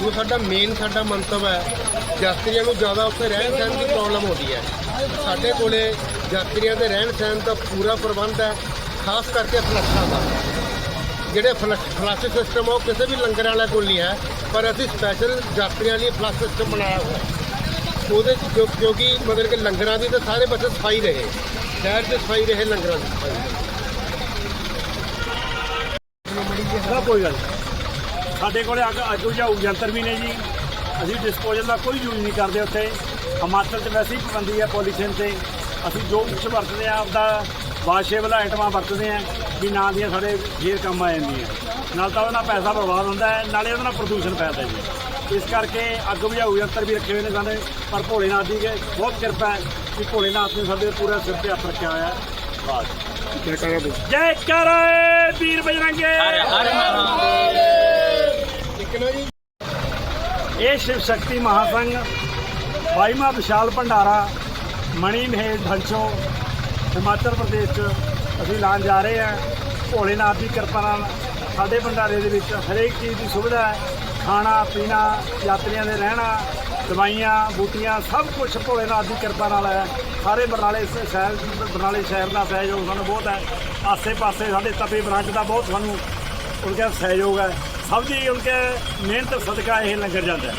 ਜੋ ਸਾਡਾ ਮੇਨ ਸਾਡਾ ਮੰਤਵ ਹੈ, ਯਾਤਰੀਆਂ ਨੂੰ ਜ਼ਿਆਦਾ ਉੱਥੇ ਰਹਿਣ ਸਹਿਣ ਦੀ ਪ੍ਰੋਬਲਮ ਹੁੰਦੀ ਹੈ। ਸਾਡੇ ਕੋਲੇ ਯਾਤਰੀਆਂ ਦੇ ਰਹਿਣ ਸਹਿਣ ਦਾ ਪੂਰਾ ਪ੍ਰਬੰਧ ਹੈ, ਖਾਸ ਕਰਕੇ ਫਲੱਸ਼ਾਂ ਦਾ। ਜਿਹੜੇ ਫਲੱਸ਼ ਫਲੱਸ਼ ਸਿਸਟਮ ਉਹ ਕਿਸੇ ਵੀ ਲੰਗਰ ਵਾਲੇ ਕੋਲ ਨਹੀਂ ਹੈ, ਪਰ ਅਸੀਂ ਸਪੈਸ਼ਲ ਯਾਤਰੀਆਂ ਲਈ ਫਲੱਸ਼ ਸਿਸਟਮ ਬਣਾਇਆ ਹੋਇਆ ਉਹਦੇ 'ਚ ਕਿਉਂ- ਕਿਉਂਕਿ ਮਤਲਬ ਕਿ ਲੰਗਰਾਂ ਦੀ ਤਾਂ ਸਾਰੇ ਪਾਸੇ ਸਫ਼ਾਈ ਰਹੇ। ਸ਼ਹਿਰ 'ਚ ਸਫ਼ਾਈ ਰਹੇ ਲੰਗਰਾਂ ਦੀ ਸਫ਼ਾਈ। ਰਹੇ ਕੋਈ ਗੱਲ ਨਹੀਂ। ਸਾਡੇ ਕੋਲੇ ਅੱਗ ਅੱਗ ਬੁਝਾਊ ਯੰਤਰ ਵੀ ਨੇ ਜੀ। ਅਸੀਂ ਡਿਸਪੋਜ਼ਲ ਦਾ ਕੋਈ ਯੂਜ਼ ਨਹੀਂ ਕਰਦੇ ਉੱਥੇ। ਹਿਮਾਚਲ 'ਚ ਵੈਸੇ ਹੀ ਪਾਬੰਦੀ ਹੈ ਪੋਲੀਥੀਨ ਤੇ। ਅਸੀਂ ਜੋ ਕੁਛ ਵਰਤਦੇ ਆ ਆਪਦਾ ਵਾਸ਼ੇਬਲ ਆਈਟਮਾਂ ਵਰਤਦੇ ਆ ਵੀ ਨਾ ਦੀਆਂ ਸਾਡੇ ਫੇਰ ਕੰਮ ਆ ਜਾਂਦੀਆਂ। ਨਾਲ ਤਾਂ ਉਹਦੇ ਨਾਲ ਪੈਸਾ ਬਰਬਾਦ ਹੁੰਦਾ ਹੈ ਨਾਲੇ ਉਹਦੇ ਨਾਲ ਪ੍ਰਦੂਸ਼ਣ ਫੈਲਦਾ ਜੀ। ਇਸ ਕਰਕੇ ਅੱਗ ਬੁਝਾਊ ਯੰਤਰ ਵੀ ਰੱਖੇ ਹੋਏ ਨੇ ਸਾਡੇ ਪਰ ਭੋਲੇਨਾਥ ਦੀ ਕਿ ਬਹੁਤ ਕਿਰਪਾ ਹੈ ਕਿ ਭੋਲੇਨਾਥ ਨੇ ਸਾਡੇ ਪੂਰਾ ਸਿਰ ਤੇ ਹੱਥ ਰੱਖਿਆ ਹੋਇਆ ਹੈ। ਬਸ। ਜੈ ਕਰੇ ਵੀਰ ਬਜਰੰਗੇ। ਇੱਕ ਨਾ ਜੀ। ਇਹ ਸ਼ਿਵ ਸ਼ਕਤੀ ਮਹਾਸੰਘ ਬਾਈਮਾ ਵਿਸ਼ਾਲ ਭੰਡਾਰਾ ਮਣੀ ਮਹੇਸ਼ ਢਲਚੋ ਹਿਮਾਚਲ ਪ੍ਰਦੇਸ਼ 'ਚ ਅਸੀਂ ਲਾਣ ਜਾ ਰਹੇ ਹਾਂ। ਭੋਲੇਨਾਥ ਦੀ ਕਿਰਪਾ ਨਾਲ ਸਾਡੇ ਭੰਡਾਰੇ ਦੇ ਵਿੱਚ ਹਰੇਕ ਚੀਜ਼ ਦੀ ਸੁਵਿਧਾ ਹੈ। ਖਾਣਾ, ਪੀਣਾ, ਯਾਤਰੀਆਂ ਦੇ ਰਹਿਣਾ, ਦਵਾਈਆਂ, ਬੂਟੀਆਂ, ਸਭ ਕੁਝ ਭੋਲੇਨਾਥ ਦੀ ਕਿਰਪਾ ਨਾਲ ਹੈ। ਸਾਰੇ ਬਰਨਾਲੇ ਸ਼ਹਿਰ ਬਰਨਾਲੇ ਸ਼ਹਿਰ ਦਾ ਸਹਿਯੋਗ ਸਾਨੂੰ ਬਹੁਤ ਹੈ। ਆਸੇ-ਪਾਸੇ ਸਾਡੇ ਤਪੇ ਬ੍ਰਾਂਚ ਦਾ ਬਹੁਤ ਸਾਨੂੰ ਉਹਨਾਂ ਦਾ ਸਹਿਯੋਗ ਹੈ। ਸਭ ਦੀ ਉਹਨਾਂ ਮਿਹਨਤ, ਸਦਕਾ ਇਹ ਲੰਗਰ ਜਾਂਦਾ ਹੈ।